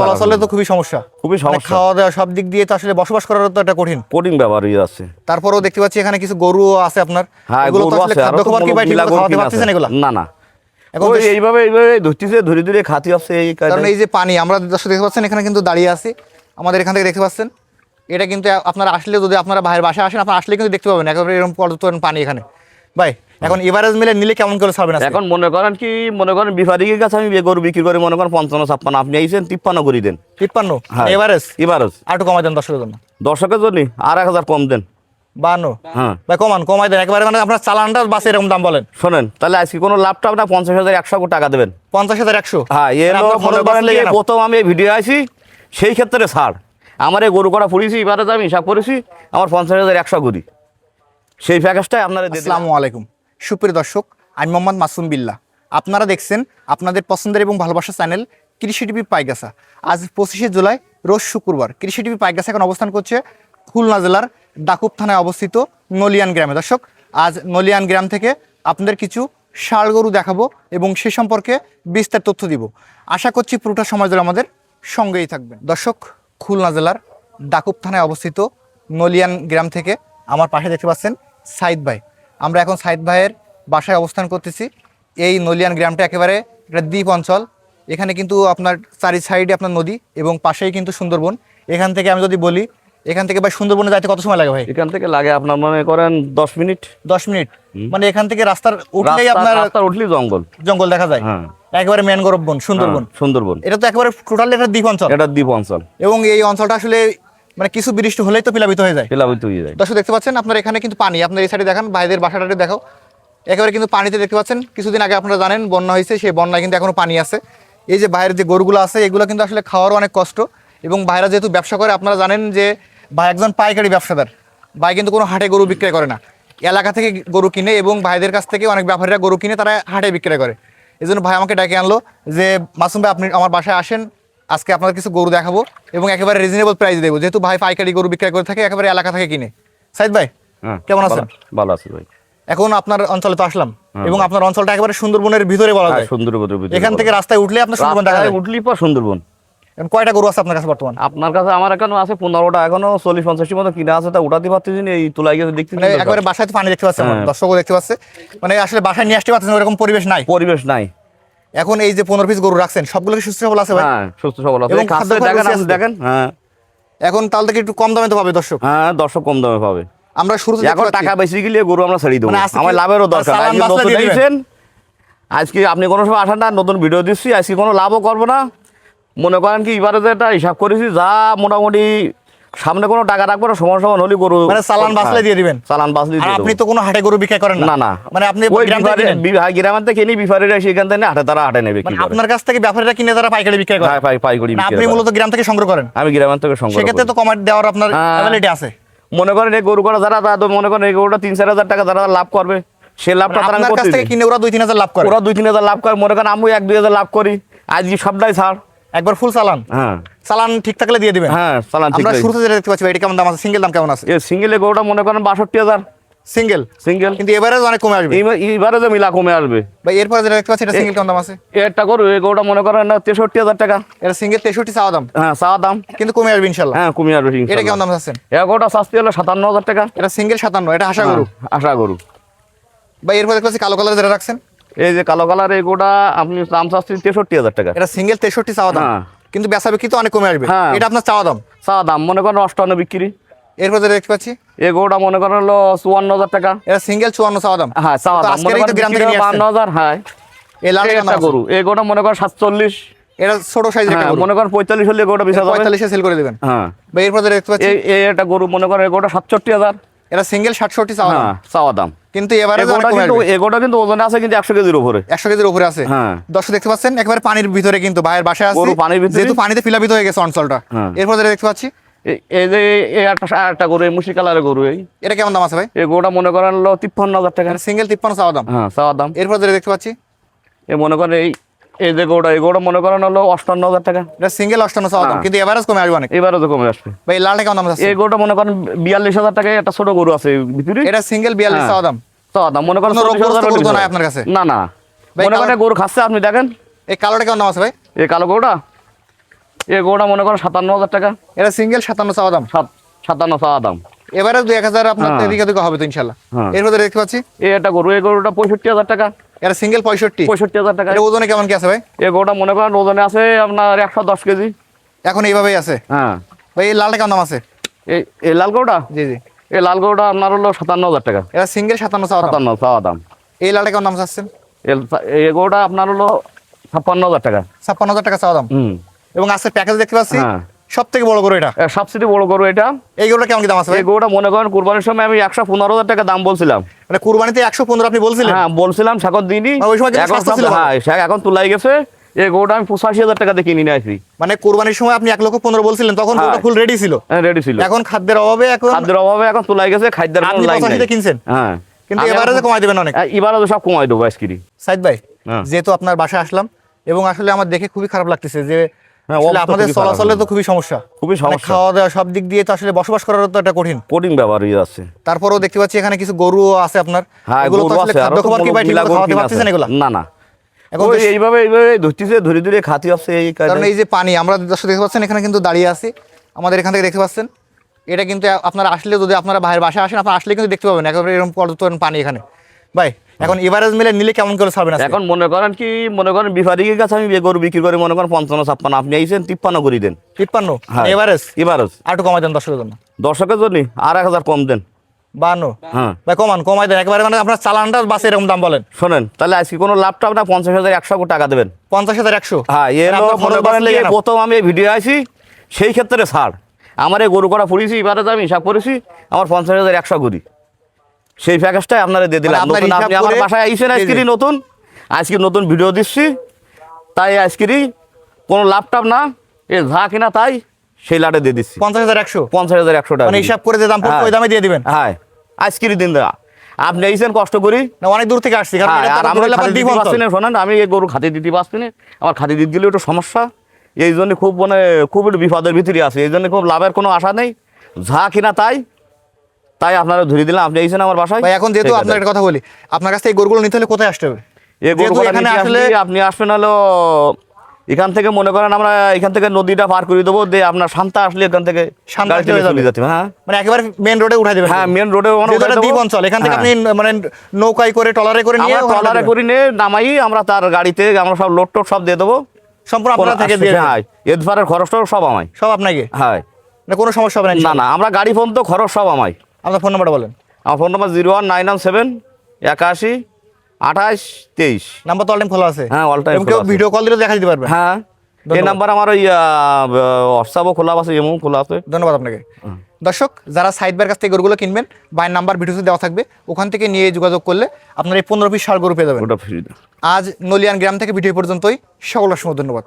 চলাচলে তো খুবই সমস্যা। খুবই মানে সমস্যা। খাওয়া দাওয়া সব দিক দিয়ে তো আসলে বসবাস করার তো একটা কঠিন। কঠিন ব্যাপার আছে। তারপরেও দেখতে পাচ্ছি এখানে কিছু আছে আপনার। হ্যাঁ গরু আছে। খাদ্য খাবার কি ভাই খাওয়াতে পারতেছেন। এগুলা? না না। এখন এইভাবে এইভাবে ধরতেছে ধরে ধরে খাতি আছে এই কারণ এই যে পানি আমরা দর্শক দেখতে পাচ্ছেন এখানে কিন্তু দাঁড়িয়ে আছি। আমাদের এখান থেকে দেখতে পাচ্ছেন। এটা কিন্তু আপনারা আসলে যদি আপনারা বাইরের বাসায় আসেন আপনারা আসলে কিন্তু দেখতে পাবেন। একেবারে এরকম পর্যন্ত পানি এখানে। ভাই এখন এভারেজ মিলে নিলে কেমন করে ছাড়বেন? এখন মনে করেন কি মনে করেন বিফারিকের কাছে আমি গরু বিক্রি করে মনে করেন পঞ্চান্ন ছাপ্পান্ন। আপনি আইসেন তিপ্পান্ন করে দেন। তিপ্পান্ন? হ্যাঁ। এভারেজ? এবার আর একটু কমাই দেন দর্শকের জন্য। দর্শকের জন্য আর এক হাজার কম দেন। বান্ন? হ্যাঁ। ভাই কমান কমাই দেন। একেবারে মানে আপনার চালানটা বাসে এরকম দাম বলেন। শোনেন তাহলে আজকে কোনো লাভটা না পঞ্চাশ হাজার একশো টাকা দেবেন। পঞ্চাশ হাজার একশো? হ্যাঁ মানে প্রথম আমি ভিডিও আইছি সেই ক্ষেত্রে ছাড়। আমার এই গরু করা ফুরিয়েছি এবারে আমি হিসাব করেছি আমার পঞ্চাশ হাজার একশো করি। সেই প্যাকেজটাই আপনারা। আসসালামু আলাইকুম। সুপ্রিয় দর্শক, আমি মোহাম্মদ মাসুম বিল্লাহ আপনারা দেখছেন আপনাদের পছন্দের এবং ভালোবাসার চ্যানেল কৃষি টিভি পাইগাসা আজ পঁচিশে জুলাই, রোজ শুক্রবার। কৃষি টিভি পাইগাসা এখন অবস্থান করছে খুলনা জেলার ডাকুব থানায় অবস্থিত নলিয়ান গ্রামে। দর্শক, আজ নলিয়ান গ্রাম থেকে আপনাদের কিছু ষাড় গরু দেখাবো এবং সে সম্পর্কে বিস্তার তথ্য দিব। আশা করছি পুরোটা সময় ধরে আমাদের সঙ্গেই থাকবেন। দর্শক, খুলনা জেলার ডাকুব থানায় অবস্থিত নলিয়ান গ্রাম থেকে আমার পাশে দেখতে পাচ্ছেন সাইদ ভাই। আমরা এখন সাইদ ভাইয়ের বাসায় অবস্থান করতেছি। এই নলিয়ান গ্রামটা একেবারে একটা দ্বীপ অঞ্চল। এখানে কিন্তু আপনার চারি সাইডে আপনার নদী এবং পাশেই কিন্তু সুন্দরবন। এখান থেকে আমি যদি বলি এখান থেকে ভাই সুন্দরবনে যাইতে কত সময় লাগে ভাই? এখান থেকে লাগে আপনার মনে করেন দশ মিনিট। দশ মিনিট। মানে এখান থেকে রাস্তার উঠলেই আপনার রাস্তার উঠলেই জঙ্গল। জঙ্গল দেখা যায়। হ্যাঁ। একেবারে ম্যানগ্রোভ বন সুন্দরবন। হ্যাঁ, সুন্দরবন। এটা তো একেবারে টোটালি একটা দ্বীপ অঞ্চল। এটা দ্বীপ অঞ্চল। এবং এই অঞ্চলটা আসলে মানে কিছু বৃষ্টি হলেই তো প্লাবিত হয়ে যায়। প্লাবিত হয়ে যায়। দর্শক দেখতে পাচ্ছেন আপনার এখানে কিন্তু পানি। আপনার এই সাইডে দেখান ভাইদের বাসাটাতে দেখো একেবারে কিন্তু পানিতে দেখতে পাচ্ছেন কিছুদিন আগে আপনারা জানেন বন্যা হয়েছে সেই বন্যায় কিন্তু এখনও পানি আছে। এই যে বাইরের যে গরুগুলো আছে এগুলো কিন্তু আসলে খাওয়ারও অনেক কষ্ট। এবং ভাইরা যেহেতু ব্যবসা করে আপনারা জানেন যে ভাই একজন পাইকারি ব্যবসাদার। ভাই কিন্তু কোনো হাটে গরু বিক্রয় করে না। এলাকা থেকে গরু কিনে এবং ভাইদের কাছ থেকে অনেক ব্যাপারীরা গরু কিনে তারা হাটে বিক্রয় করে। এই জন্য ভাই আমাকে ডাকে আনলো যে মাসুম ভাই আপনি আমার বাসায় আসেন আজকে আপনাদের কিছু গরু দেখাবো এবং একেবারে রিজনেবল প্রাইস দেবো। যেহেতু ভাই পাইকারি গরু বিক্রয় করে থাকে একেবারে এলাকা থেকে কিনে। সাইদ ভাই হ্যাঁ কেমন আছেন? ভালো- আছে ভাই। এখন আপনার অঞ্চলে তো আসলাম এবং আপনার অঞ্চলটা একেবারে সুন্দরবনের ভিতরে বলা হ্যাঁ, যায়। সুন্দরবনের ভিতরে এখান থেকে রাস্তায় উঠলে আপনার সুন্দরবন দেখা যায়। উঠলি পর সুন্দরবন। এখন কয়টা গরু আছে আপনার কাছে বর্তমান? আপনার কাছে আমার এখনও আছে পনেরোটা এখনও চল্লিশ পঞ্চাশটি মতো কিনা আছে তা উঠাতে পারতেছি এই তুলাই গেছে দেখতে মানে একেবারে বাসায় তো পানি দেখতে পাচ্ছে হ্যাঁ। দর্শকও দেখতে পাচ্ছে। মানে আসলে বাসায় নিয়ে আসতে পারছেন ওরকম পরিবেশ নাই। পরিবেশ নাই। এখন এই যে পনেরো পিস গরু রাখছেন সবগুলো সুস্থ সবল আছে ভাই? হ্যাঁ সুস্থ সবল আছে। দেখেন হ্যাঁ। এখন তাহলে থেকে একটু কম দামে তো পাবে দর্শক। হ্যাঁ দর্শক কম দামে পাবে। আমরা শুরুতে দেখতে এখন টাকা বেশি গেলে গরু আমরা ছেড়ে দেবো। মানে আমার লাভেরও দরকার আজকে আপনি কোনো সময় আসেন না নতুন ভিডিও দিচ্ছি। আজকে কোনো লাভও করব না। মনে করেন কি এবারে যে একটা হিসাব করেছি যা মোটামুটি সামনে কোনো টাকা রাখব না সমান সমান হলে গরু মানে চালান বাসলাই দিয়ে দিবেন। চালান বাসলি দিয়ে আপনি তো কোনো হাটে গরু বিক্রয় করেন না। না মানে আপনি গ্রামের থেকে কিনি বিফারিরা সেখান থেকে হাটে তারা হাটে নেবে মানে আপনার কাছ থেকে ব্যাপারীরা কিনে তারা পাইকারি বিক্রয় করে। পাই- পাইকারি আপনি মূলত গ্রাম থেকে সংগ্রহ করেন। আমি গ্রামের থেকে সংগ্রহ সেক্ষেত্রে তো কমার দেওয়ার আপনার। অ্যাবিলিটি আছে। মনে করেন এই গরু করা যারা তারা তো মনে করেন এই গরুটা তিন চার হাজার টাকা যারা লাভ করবে সে লাভটা তারা মানে আপনার কাছ করতে থেকে কিনে ওরা দুই তিন হাজার লাভ করে। ওরা দুই তিন হাজার লাভ করে। মনে করেন আমি এক দুই হাজার লাভ করি। আজকে সবটাই ছাড়। একবার ফুল চালান। হ্যাঁ। চালান ঠিক থাকলে দিয়ে দিবেন। হ্যাঁ চালান ঠিক আমরা শুরুতে যেটা দেখতে পাচ্ছি এটা কেমন দাম আছে? সিঙ্গেল দাম কেমন আছে? এ সিঙ্গেলে গরুটা মনে করেন বাষট্টি হাজার। সিঙ্গেল সিঙ্গেল কিন্তু এবারে অনেক কমে আসবে। যে মিলা কমে আসবে। ভাই এরপরে যেটা দেখতে পাচ্ছি এটা সিঙ্গেল কেমন দাম আছে? একটা গরু এই গরুটা মনে করেন না তেষট্টি হাজার টাকা। এটা সিঙ্গেল তেষট্টি চাওয়া দাম। হ্যাঁ চাওয়া দাম। কিন্তু কমে আসবে ইনশাল্লাহ। হ্যাঁ কমে আসবে এটা কেমন দাম আছে? এ গরুটা শাস্তি হলো সাতান্ন হাজার টাকা। এটা সিঙ্গেল সাতান্ন এটা আশা গরু। হ্যাঁ, আশা গরু। ভাই এরপরে দেখতে পাচ্ছি কালো কালার যেটা রাখছেন এই যে কালো কালার এই গরুটা আপনি দাম শাস্তি তেষট্টি হাজার টাকা। এটা সিঙ্গেল তেষট্টি চাওয়া দাম। হ্যাঁ। কিন্তু বেচা বিক্রি তো অনেক কমে আসবে। হ্যাঁ। এটা আপনার চাওয়া দাম? চাওয়া দাম মনে করেন অষ্টান্ন বিক্রি। এরপর যেটা দেখতে পাচ্ছি। এই গরুটা মনে করেন হলো চুয়ান্ন হাজার টাকা। এটা সিঙ্গেল চুয়ান্ন চাওয়া দাম। হ্যাঁ চাওয়া দাম। মনে করেন বান্ন হাজার হ্যাঁ। এই লাল গরু। এই গরুটা মনে করেন সাতচল্লিশ। এটা ছোট একটা হ্যাঁ মনে করেন পঁয়তাল্লিশ হলে গরুটা বিশা যাবে। পঁয়তাল্লিশে সেল করে দেবেন। হ্যাঁ। এরপর দেখতে পাচ্ছি। একটা গরু মনে করেন এই গরুটা সাতষট্টি হাজার। এটা সিঙ্গেল ষাটষট্টি চাওয়া দাম। হ্যাঁ চাওয়া দাম। কিন্তু এবারে এই কিন্তু ওজনে আছে কিন্তু একশো কেজির উপরে। একশো কেজির উপরে আছে। হ্যাঁ। দর্শক দেখতে পাচ্ছেন একেবারে পানির ভিতরে কিন্তু ভাইয়ের বাসায় আছে। পানির ভিতরে। যেহেতু পানিতে ফিলাপিত হয়ে গেছে অঞ্চলটা। হ্যাঁ। এরপর যেটা দেখতে পাচ্ছি এই- যে একটা একটা গরু মুশি কালারের গরু এই। এটা কেমন দাম আছে ভাই? এই গরুটা মনে করেন তিপ্পান্ন হাজার টাকা। সিঙ্গেল তিপ্পান্ন চাওয়া দাম। হ্যাঁ চাওয়া দাম। এরপর যেটা দেখতে পাচ্ছি এই মনে করেন এই এই যে গরুটা এই গরুটা মনে করেন হলো অষ্টান্ন হাজার টাকা। এটা সিঙ্গেল অষ্টান্ন চাওয়া দাম হ্যাঁ। কিন্তু এভারেজ কমে আসবে অনেক। তো কমে আসবে। ভাই লালটা কেমন দাম আছে এই গরুটা মনে করেন বিয়াল্লিশ হাজার টাকায় একটা ছোট গরু আছে ভিতরে। এটা সিঙ্গেল বিয়াল্লিশ হ্যাঁ। চাওয়া দাম। চাওয়া দাম মনে করেন কোনো রোগ 40,000 গ্রস্ত হলে গরু তো বিশাল। নাই আপনার কাছে? না না। মনে করেন গরু খাচ্ছে আপনি দেখেন। এই কালোটা কেমন দাম আছে ভাই? এই কালো গরুটা? এই গরুটা মনে করেন সাতান্ন হাজার টাকা। এটা সিঙ্গেল সাতান্ন চাওয়া দাম। সাত সাতান্ন চাওয়া দাম। এবারে দু এক হাজার আপনার হ্যাঁ। এদিকে দিকে হবে তো ইনশাল্লাহ হ্যাঁ। এর মধ্যে দেখতে পাচ্ছি? এই একটা গরু এই গরুটা পঁয়ষট্টি হাজার টাকা। এটা সিঙ্গেল পঁয়ষট্টি। পঁয়ষট্টি হাজার টাকা। ওজনে কেমন কি আছে ভাই? এই গরুটা মনে করেন ওজনে আছে আপনার একশো দশ কেজি। এখন এইভাবেই আছে? হ্যাঁ। ভাই এই লালটা কেমন দাম আছে? এই এই লাল গরুটা? জি জি। এই লাল গরুটা আপনার হলো সাতান্ন হাজার টাকা। এটা সিঙ্গেল সাতান্ন চাওয়া চাওয়া দাম। এই লালটা কেমন দাম চাচ্ছেন? এই গরুটা আপনার হলো ছাপ্পান্ন হাজার টাকা। ছাপ্পান্ন হাজার টাকা চাওয়া দাম? হুম। এবং আজকে প্যাকেজ দেখতে পাচ্ছি? হ্যাঁ। সব থেকে বড় করে এটা? সবচেয়ে বড় গরু এটা। এই গরুটা কেমন দাম আছে এই গরুটা মনে করেন কুরবানির সময় আমি একশো পনেরো হাজার টাকা দাম বলছিলাম। মানে কুরবানিতে একশো পনেরো আপনি বলছিলেন? হ্যাঁ বলছিলাম সাকর দিনই ওই সময় হ্যাঁ এখন তুলাই গেছে। এই গরুটা আমি পঁচাশি হাজার টাকা দিয়ে কিনে নিয়ে আসি মানে কুরবানির সময় আপনি এক লক্ষ পনেরো বলছিলেন তখন হ্যাঁ। গরুটা ফুল রেডি ছিল। রেডি ছিল। এখন খাদ্যের অভাবে এখন খাদ্যের অভাবে এখন তুলাই গেছে খাদ্যের আপনি পঁচাশিতে। কিনছেন? হ্যাঁ। কিন্তু এবারে এখন- কমাই দেবেন অনেক। হ্যাঁ, এবারে তো সব কমাই দেবো সাইদ ভাই হ্যাঁ। যেহেতু আপনার বাসায় আসলাম এবং আসলে আমার দেখে খুবই খারাপ লাগতেছে যে হ্যাঁ, আপনাদের চলাচলে তো খুবই সমস্যা। খুবই মানে সমস্যা। খাওয়া দাওয়া সব দিক দিয়ে তো আসলে বসবাস করার তো একটা কঠিন। কোটিং ব্যাপার আছে তারপরেও দেখতে পাচ্ছি এখানে কিছু গরু আছে আপনার। হ্যাঁ এগুলো তো আসলে খাদ্য খাবার কি খাওয়াতে পারতেছেন। এগুলা? না না। এখন এইভাবে এইভাবে ধরতেছে ধরে ধরে খাতি আছে এই কারণ এই যে পানি আমরা দর্শক দেখতে পাচ্ছেন এখানে কিন্তু দাঁড়িয়ে আছি। আমাদের এখান থেকে দেখতে পাচ্ছেন। এটা কিন্তু আপনারা আসলে যদি আপনারা বাইরের বাসায় আসেন আপনারা আসলে কিন্তু দেখতে পাবেন। একেবারে এরকম পানি এখানে। ভাই এখন এভারেজ মিলে নিলে কেমন করে ছাড়বেন এখন মনে করেন কি মনে করেন বিফারিকের কাছে আমি গরু বিক্রি করে মনে করেন পঞ্চান্ন ছাপ্পান্ন আপনি আইসেন তিপ্পান্ন করে দেন। তিপ্পান্ন? হ্যাঁ। এভারেজ? আর একটু কমাই দেন দর্শকের জন্য। দর্শকের জন্য আর এক হাজার কম দেন। বান্ন? হ্যাঁ। ভাই কমান কমাই দেন। একেবারে মানে আপনার চালানটা বাসে এরকম দাম বলেন। শোনেন তাহলে আজকে কোনো লাভটা না পঞ্চাশ হাজার একশো টাকা দেবেন। পঞ্চাশ হাজার একশো? হ্যাঁ এ মানে আপনার মনে করেন। প্রথম আমি ভিডিও আইছি সেই ক্ষেত্রে ছাড়। আমার এই গরু করা পড়েছি এবারে আমি হিসাব করেছি আমার পঞ্চাশ হাজার একশো করি। সেই প্যাকেজটাই আপনারা দিয়ে দিলাম। মানে নতুন আপনি আমার বাসায় আইসেন দিয়ে আজকেরই নতুন। আজকে নতুন ভিডিও দিচ্ছি। তাই আজকেরই কোনো লাভ টাভ না। এ যা কিনা তাই সেই লাটে দিয়ে দিচ্ছি। পঞ্চাশ হাজার একশো। পঞ্চাশ হাজার একশো টাকা মানে হিসাব করে যে দাম পড়বে ওই দামে দিয়ে দিবেন। হ্যাঁ। আজকেরই দিন দেওয়া আপনি আইসেন কষ্ট করি। না অনেক দূর থেকে আসছি কারণ হ্যাঁ, শোনেন আমি এই গরু খাতি দিতে পারছি না। আমার খাতি দিতে গেলে একটু সমস্যা। এই জন্য খুব মানে খুব একটু বিপদের ভিতরে আছে। এই জন্য খুব লাভের কোনো আশা নেই। যা কিনা তাই তাই আপনারা ধরে দিলাম আপনি এইছেন আমার বাসায়? ভাই এখন যেহেতু আপনার একটা কথা বলি আপনার কাছে এই গরুগুলো নিতে হলে কোথায় আসতে হবে? এখানে আসলে আপনি আসবেন হলো এখান থেকে মনে করেন আমরা এখান থেকে নদীটা পার করে দেবো দিয়ে আপনার শান্তা আসলে এখান থেকে হ্যাঁ। মানে একেবারে মেন রোডে উঠাই হ্যাঁ মেন রোডে দ্বীপ অঞ্চল এখান থেকে আপনি মানে নৌকায় করে টলারে করে নিয়ে ট্রলারে। করি নিয়ে নামাই আমরা তার গাড়িতে আমরা সব লোড টোড সব দিয়ে দেবো। সম্পূর্ণ আপনারা থেকে দিয়ে হ্যাঁ এদফারের খরচটাও সব আমায়। সব আপনাকে? হ্যাঁ। না কোনো সমস্যা হবে না না না আমরা গাড়ি ফোন তো খরচ সব আমায়। আপনার ফোন নাম্বারটা বলেন। আমার phone number zero one nine one seven একাশি আঠাশ তেইশ। নাম্বার তো অল টাইম খোলা আছে। হ্যাঁ, অল টাইম কেউ ভিডিও কল দিলে দেখা দিতে পারবে। হ্যাঁ এই নাম্বার আমার ওই হোয়াটসঅ্যাপও খোলা আছে এমও খোলা আছে। ধন্যবাদ আপনাকে। দর্শক যারা সাইড বাইয়ের কাছ থেকে গরুগুলো কিনবেন বাইয়ের নাম্বার ভিডিওতে দেওয়া থাকবে। ওখান থেকে নিয়ে যোগাযোগ করলে আপনার এই পনেরো পিস ষাড় গরু পেয়ে যাবেন। আজ নলিয়ান গ্রাম থেকে ভিডিও পর্যন্তই। সকল অসংখ্য ধন্যবাদ।